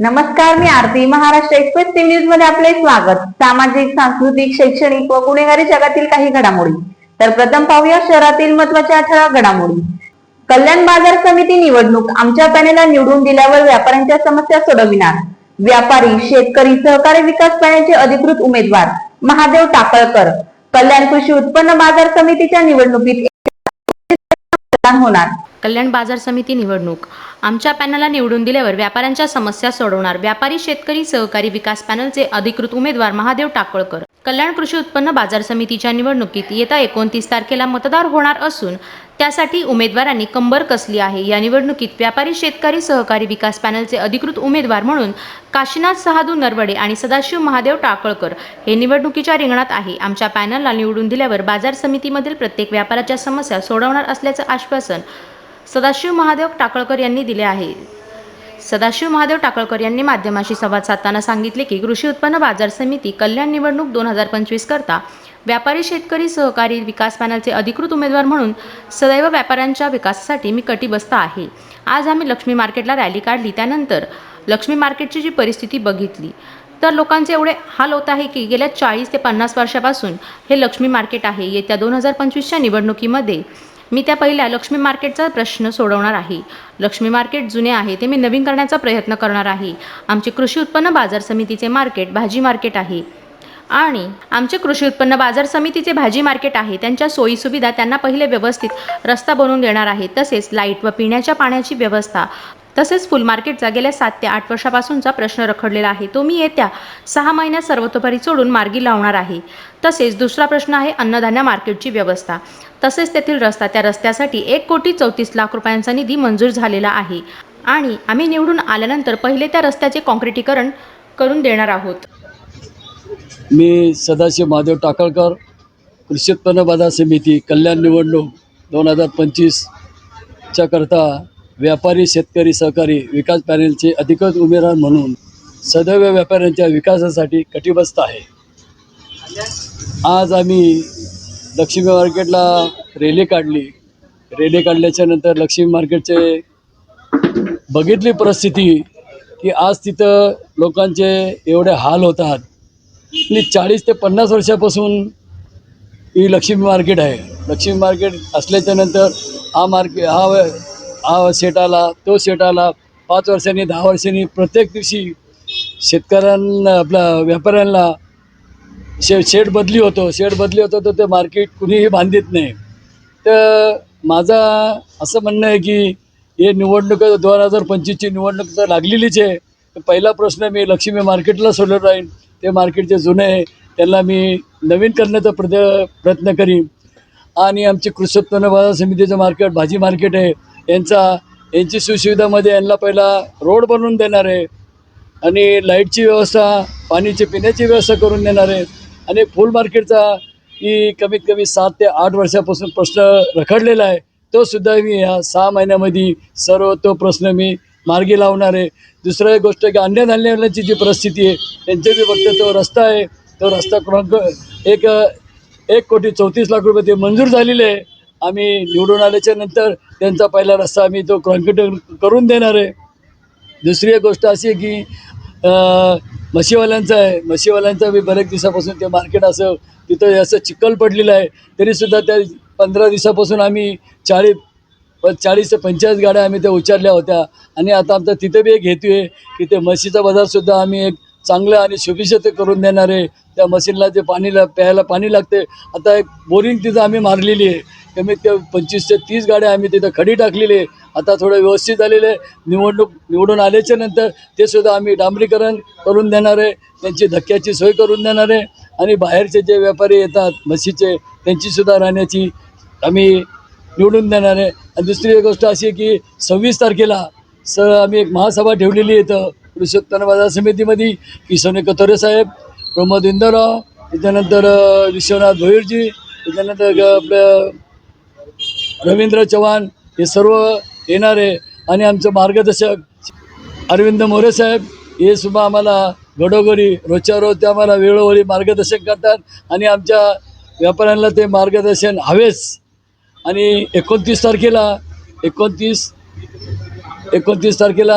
नमस्कार मी Aarti Maharashtra express TV न्यूजमध्ये आपले स्वागत सामाजिक सांस्कृतिक शैक्षणिक व गुन्हेगारी जगातील काही घडामोडी तर प्रथम पाहूया शहरातील महत्त्वाच्या ठळक घडामोडी कल्याण बाजार समिती निवडणूक आमच्या पॅनेला निवडून दिल्यावर व्यापाऱ्यांच्या समस्या सोडविणार व्यापारी शेतकरी सहकारी विकास पॅनेलचे अधिकृत उमेदवार महादेव टाकळकर कल्याण कृषी उत्पन्न बाजार समितीच्या निवडणुकीत होणार कल्याण बाजार समिती निवडणूक. आमच्या पॅनलला निवडून दिल्यावर व्यापाऱ्यांच्या समस्या सोडवणार व्यापारी शेतकरी सहकारी विकास पॅनलचे अधिकृत उमेदवार महादेव टाकळकर. कल्याण कृषी उत्पन्न बाजार समितीच्या निवडणुकीत येत्या एकोणतीस तारखेला मतदार होणार असून त्यासाठी उमेदवारांनी कंबर कसली आहे? या निवडणुकीत व्यापारी शेतकरी सहकारी विकास पॅनलचे अधिकृत उमेदवार म्हणून काशीनाथ सहादू नरवडे आणि सदाशिव महादेव टाकळकर हे निवडणुकीच्या रिंगणात आहे. आमच्या पॅनलला निवडून दिल्यावर बाजार समितीमधील प्रत्येक व्यापाराच्या समस्या सोडवणार असल्याचं आश्वासन सदाशिव महादेव टाकळकर यांनी दिले आहे. सदाशिव महादेव टाकळकर यांनी माध्यमाशी संवाद साधताना सांगितले की कृषी उत्पन्न बाजार समिती कल्याण निवडणूक दोन हजार पंचवीस करता व्यापारी शेतकरी सहकारी विकास पॅनलचे अधिकृत उमेदवार म्हणून सदैव व्यापाऱ्यांच्या विकासासाठी मी कटिबस्थ आहे. आज आम्ही लक्ष्मी मार्केटला रॅली काढली. त्यानंतर लक्ष्मी मार्केटची जी परिस्थिती बघितली तर लोकांचे एवढे हाल होत आहे की गेल्या चाळीस ते पन्नास वर्षापासून हे लक्ष्मी मार्केट आहे. येत्या दोन हजार पंचवीसच्या निवडणुकीमध्ये मी त्या पहिल्या लक्ष्मी मार्केटचा प्रश्न सोडवणार आहे. लक्ष्मी मार्केट जुने आहे ते मी नवीन करण्याचा प्रयत्न करणार आहे. आमचे कृषी उत्पन्न बाजार समितीचे मार्केट भाजी मार्केट आहे. आणि आमचे कृषी उत्पन्न बाजार समितीचे भाजी मार्केट आहे. त्यांच्या सोयीसुविधा त्यांना पहिले व्यवस्थित रस्ता बनवून देणार आहे. तसेच लाइट व पिण्याच्या पाण्याची व्यवस्था तसेच फुल मार्केटचा गेल्या सात ते आठ वर्षापासूनचा प्रश्न रखडलेला आहे. तो मी येत्या सहा महिन्यात सर्वतोपरी सोडून मार्गी लावणार आहे. तसेच दुसरा प्रश्न आहे अन्नधान्य मार्केटची व्यवस्था. तसेच तेथील रस्ता त्या रस्त्यासाठी एक कोटी चौतीस लाख रुपयांचा निधी मंजूर झालेला आहे. आणि आम्ही निवडून आल्यानंतर पहिले त्या रस्त्याचे कॉन्क्रिटीकरण करून देणार आहोत. मी सदाशिव महादेव टाकळकर कृषी उत्पन्न बाजार समिती कल्याण निवडणूक दोन हजार पंचवीसच्या करता व्यापारी शेतकरी सहकारी विकास पॅनेलचे अधिकृत उमेदवार म्हणून सदैव व्यापाऱ्यांच्या विकासासाठी कटिबद्ध आहे. आज आम्ही लक्ष्मी मार्केटला रेली काढली. रेली काढल्याच्या नंतर लक्ष्मी मार्केटचे बघितली परिस्थिती की आज तिथं लोकांचे एवढे हाल होतात आणि चाळीस ते पन्नास वर्षापासून ही लक्ष्मी मार्केट आहे. लक्ष्मी मार्केट असल्याच्या नंतर हा मार्केट हा हा सेट आला तो सेट आला पाच वर्षांनी दहा वर्षांनी प्रत्येक दिवशी शेतकऱ्यांना आपल्या व्यापाऱ्यांना शे शेड बदली होतो. शेड बदली होतो तर ते मार्केट कुणीही बांधित नाही. तर माझा असं म्हणणं आहे की हे निवडणूक दोन हजार पंचवीसची निवडणूक तर लागलेलीच आहे. तर पहिला प्रश्न मी लक्ष्मी मार्केटला सोडलं राहीन. ते मार्केट जे जुने आहे त्याला मी नवीन करण्याचा प्रद प्रयत्न करीन. आणि आमची कृषी उत्पन्न बाजार समितीचं मार्केट भाजी मार्केट आहे. यांचा यांची सुविधामध्ये यांना पहिला रोड बनवून देणार आहे. आणि लाईटची व्यवस्था पाण्याची पिण्याची व्यवस्था करून देणार आहे. आणि फुल मार्केटचा की कमीत कमी सात ते आठ वर्षापासून प्रश्न रखडलेला आहे. तो सुद्धा मी ह्या सहा महिन्यामध्ये सर्व तो प्रश्न मी मार्गी लावणार आहे. दुसरं एक गोष्ट की अन्नधान्याची जी परिस्थिती आहे त्यांचे बी फक्त तो रस्ता आहे. तो रस्ता क्रमांक एक एक कोटी चौतीस लाख रुपये ते मंजूर झालेले आहे. आम्ही निवडून आल्याच्यानंतर त्यांचा पहिला रस्ता आम्ही तो कॉन्क्रीट करून देणार आहे. दुसरी एक गोष्ट अशी आहे की अं, म्हशीवाल्यांचं आहे. म्हशीवाल्यांचं मी बऱ्याच दिवसापासून ते मार्केट असं तिथं असं चिखल पडलेलं आहे. तरीसुद्धा त्या पंधरा दिवसापासून आम्ही चाळीस प चाळीस ते पंचेचाळीस गाड्या आम्ही त्या उचलल्या होत्या. आणि आता आमचा तिथं बी एक हेतू आहे की ते म्हशीचा बाजारसुद्धा आम्ही एक चांगलं आणि सुभिक्षित करून देणार आहे. त्या मशीनला जे पाणीला प्यायला पाणी लागते आता एक बोरिंग तिथं आम्ही मारलेली आहे. कमीत कमी पंचवीस ते तीस गाड्या आम्ही तिथं खडी टाकलेली आहे. आता थोडं व्यवस्थित झालेलं आहे. निवडणूक निवडून आल्याच्यानंतर ते सुद्धा आम्ही डांबरीकरण करून देणार आहे. त्यांची धक्क्याची सोय करून देणार आहे. आणि बाहेरचे जे व्यापारी येतात म्हशीचे त्यांचीसुद्धा राहण्याची आम्ही निवडून देणार आहे. आणि दुसरी एक गोष्ट अशी आहे की सव्वीस तारखेला स आम्ही एक महासभा ठेवलेली आहे इथं पुरुषोत्तम बाजार समितीमध्ये. किशोनी कथोरे साहेब प्रमोद इंदराव त्याच्यानंतर विश्वनाथ भोईरजी त्याच्यानंतर आपलं रवींद्र चव्हाण हे सर्व येणार आहे आणि आमचं मार्गदर्शक अरविंद मोरे साहेब हे सुद्धा आम्हाला घडोघडी रोजच्या रोज ते आम्हाला वेळोवेळी मार्गदर्शन करतात आणि आमच्या व्यापाऱ्यांना ते मार्गदर्शन हवेच. आणि एकोणतीस तारखेला एकोणतीस एकोणतीस तारखेला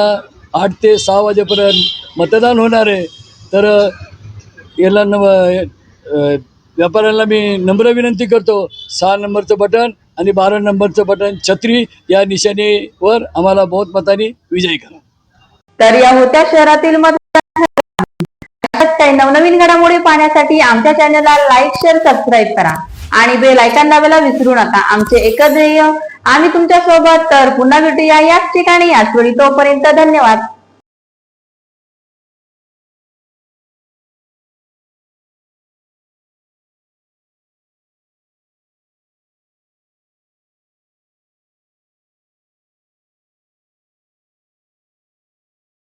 आठ ते सहा वाजेपर्यंत मतदान होणार आहे. तर याला नव व्यापाऱ्यांना मी नम्र विनंती करतो. सहा नंबरचं बटन आणि बारा नंबरचं बटन छत्री या निशाणीवर आम्हाला बहुमताने विजयी करा. तर या होत्या शहरातील मतदान नवनवीन घडामोडी पाहण्यासाठी आमच्या चॅनलला लाईक शेअर सबस्क्राईब करा. आणि बेल आयकॉन दाबायला विसरू नका. आमचे एकच ध्येय आम्ही तुमच्यासोबत तर पुन्हा भेटूया याच ठिकाणी. याच वेळी तोपर्यंत धन्यवाद.